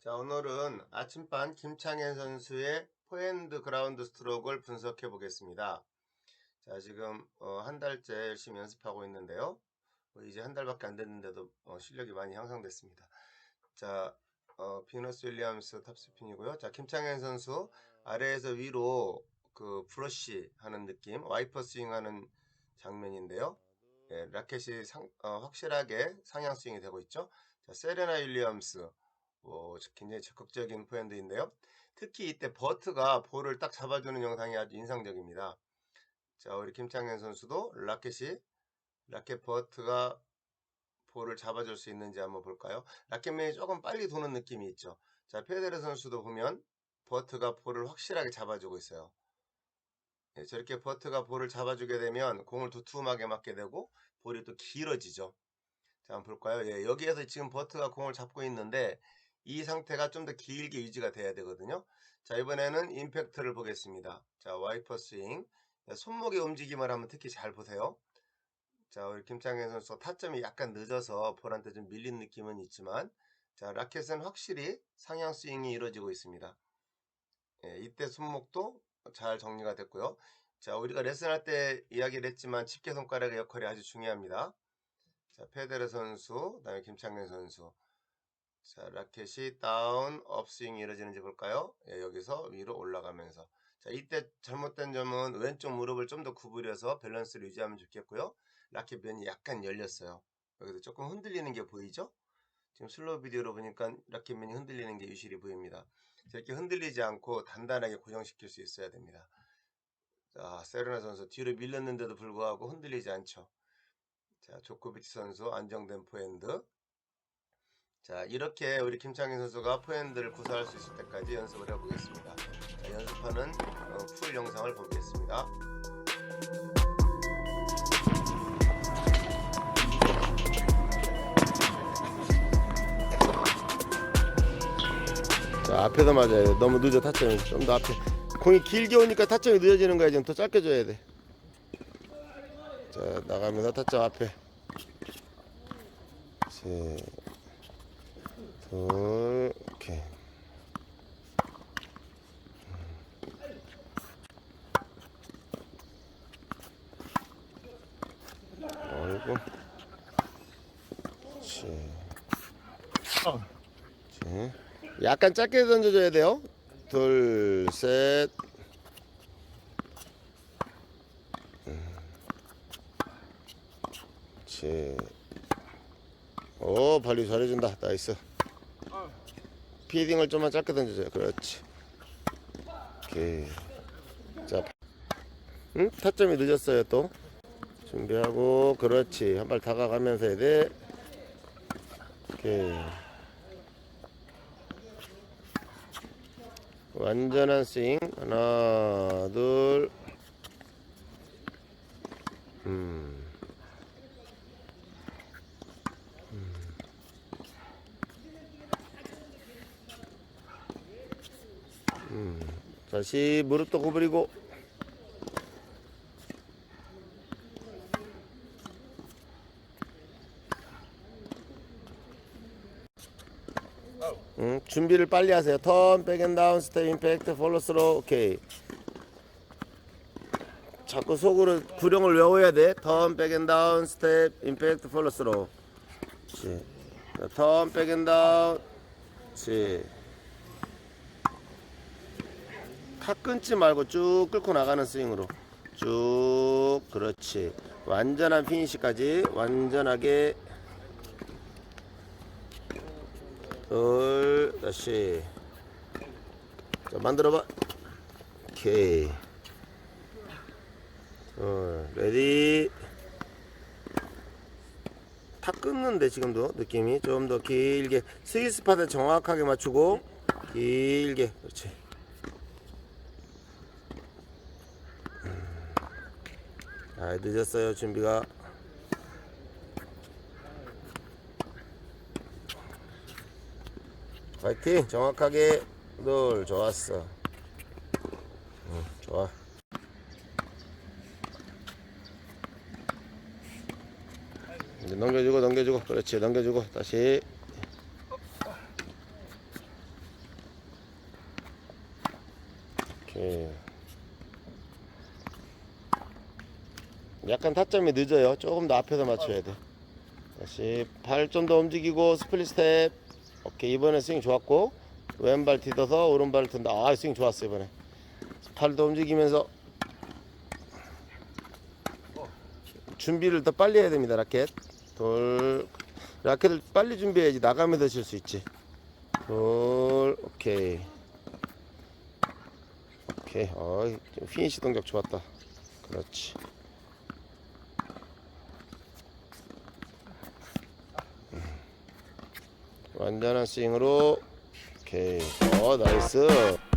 자, 오늘은 아침반 김창현 선수의 포핸드 그라운드 스트로크를 분석해 보겠습니다. 자, 지금 어, 한 달째 열심히 연습하고 있는데요. 뭐 이제 한 달밖에 안 됐는데도 어, 실력이 많이 향상됐습니다. 자, 어, 비너스 윌리엄스 탑스핀이고요. 자, 김창현 선수 아래에서 위로 그 브러쉬 하는 느낌, 와이퍼 스윙 하는 장면인데요. 예, 라켓이 상- 어, 확실하게 상향 스윙이 되고 있죠. 자, 세레나 윌리엄스 뭐 굉장히 적극적인 포핸드인데요. 특히 이때 버트가 볼을 딱 잡아주는 영상이 아주 인상적입니다. 자, 우리 김창현 선수도 라켓이 라켓 버트가 볼을 잡아줄 수 있는지 한번 볼까요? 라켓맨이 조금 빨리 도는 느낌이 있죠. 자, 페데르 선수도 보면 버트가 볼을 확실하게 잡아주고 있어요. 예, 저렇게 버트가 볼을 잡아주게 되면 공을 두툼하게 맞게 되고 볼이 또 길어지죠. 자, 한번 볼까요? 예, 여기에서 지금 버트가 공을 잡고 있는데 이 상태가 좀 더 길게 유지가 돼야 되거든요. 자, 이번에는 임팩트를 보겠습니다. 자, 와이퍼 스윙. 자, 손목의 움직임을 한번 특히 잘 보세요. 자, 우리 김창현 선수 타점이 약간 늦어서 볼한테 좀 밀린 느낌은 있지만 자, 라켓은 확실히 상향 스윙이 이루어지고 있습니다. 예, 이때 손목도 잘 정리가 됐고요. 자, 우리가 레슨할 때 이야기를 했지만 집게 손가락의 역할이 아주 중요합니다. 자, 페데르 선수, 그다음에 김창현 선수. 자, 라켓이 다운, 업스윙이 이루어지는지 볼까요? 예, 여기서 위로 올라가면서. 자, 이때 잘못된 점은 왼쪽 무릎을 좀 더 구부려서 밸런스를 유지하면 좋겠고요. 라켓 면이 약간 열렸어요. 여기서 조금 흔들리는 게 보이죠? 지금 슬로우 비디오로 보니까 라켓 면이 흔들리는 게 유실이 보입니다. 자, 이렇게 흔들리지 않고 단단하게 고정시킬 수 있어야 됩니다. 자, 세르나 선수 뒤로 밀렸는데도 불구하고 흔들리지 않죠. 자, 조코비치 선수 안정된 포핸드. 자, 이렇게 우리 김창현 선수가 포핸드를 구사할 수 있을 때까지 연습을 해보겠습니다. 자, 연습하는 어, 풀 영상을 보겠습니다. 자, 앞에서 맞아야 돼. 너무 늦어 타점이. 좀 더 앞에. 공이 길게 오니까 타점이 늦어지는 거야. 지금 더 짧게 줘야 돼. 자, 나가면서 타점 앞에. 셋, 둘, 오케이. 어이구. 자. 자. 약간 짧게 던져줘야 돼요. 둘, 셋. 음. 셋. 오, 발리 잘해준다. 나이스. 피딩을 좀만 짧게 던져줘요. 그렇지. 오케이. 자, 응? 타점이 늦었어요, 또. 준비하고, 그렇지. 한 발 다가가면서 해야 돼. 오케이. 완전한 스윙. 하나, 둘. 음. 다시 무릎도 구부리고 응, 준비를 빨리 하세요. 턴, 백앤 다운, 스텝, 임팩트, through. 오케이. 자꾸 속으로 구령을 외워야 돼. 턴, 백앤 다운, 스텝, 임팩트. 자, 턴, 백앤 다운. 그렇지. 탁 끊지 말고 쭉 끌고 나가는 스윙으로. 쭉 그렇지. 완전한 피니시까지 완전하게. 둘 다시. 자 만들어봐. 오케이. 어, 레디. 탁 끊는데 지금도 느낌이 좀 더 길게. 스윗 스팟을 정확하게 맞추고 길게 그렇지 아, 늦었어요 준비가. 파이팅! 정확하게 늘 좋았어. 응, 좋아. 이제 넘겨주고 넘겨주고. 그렇지 넘겨주고. 다시. 오케이. 약간 타점이 늦어요. 조금 더 앞에서 맞춰야 돼. 다시 발 좀 더 움직이고 스플릿 스텝. 오케이 이번에 스윙 좋았고 왼발 뒤져서 오른발 든다. 아 스윙 좋았어 이번에. 팔도 움직이면서 준비를 더 빨리 해야 됩니다 라켓. 돌 라켓을 빨리 준비해야지 나가면서 칠 수 있지. 돌 오케이. 오케이. 어, 피니시 동작 좋았다. 그렇지. 완전한 스윙으로 오케이. 어, 나이스.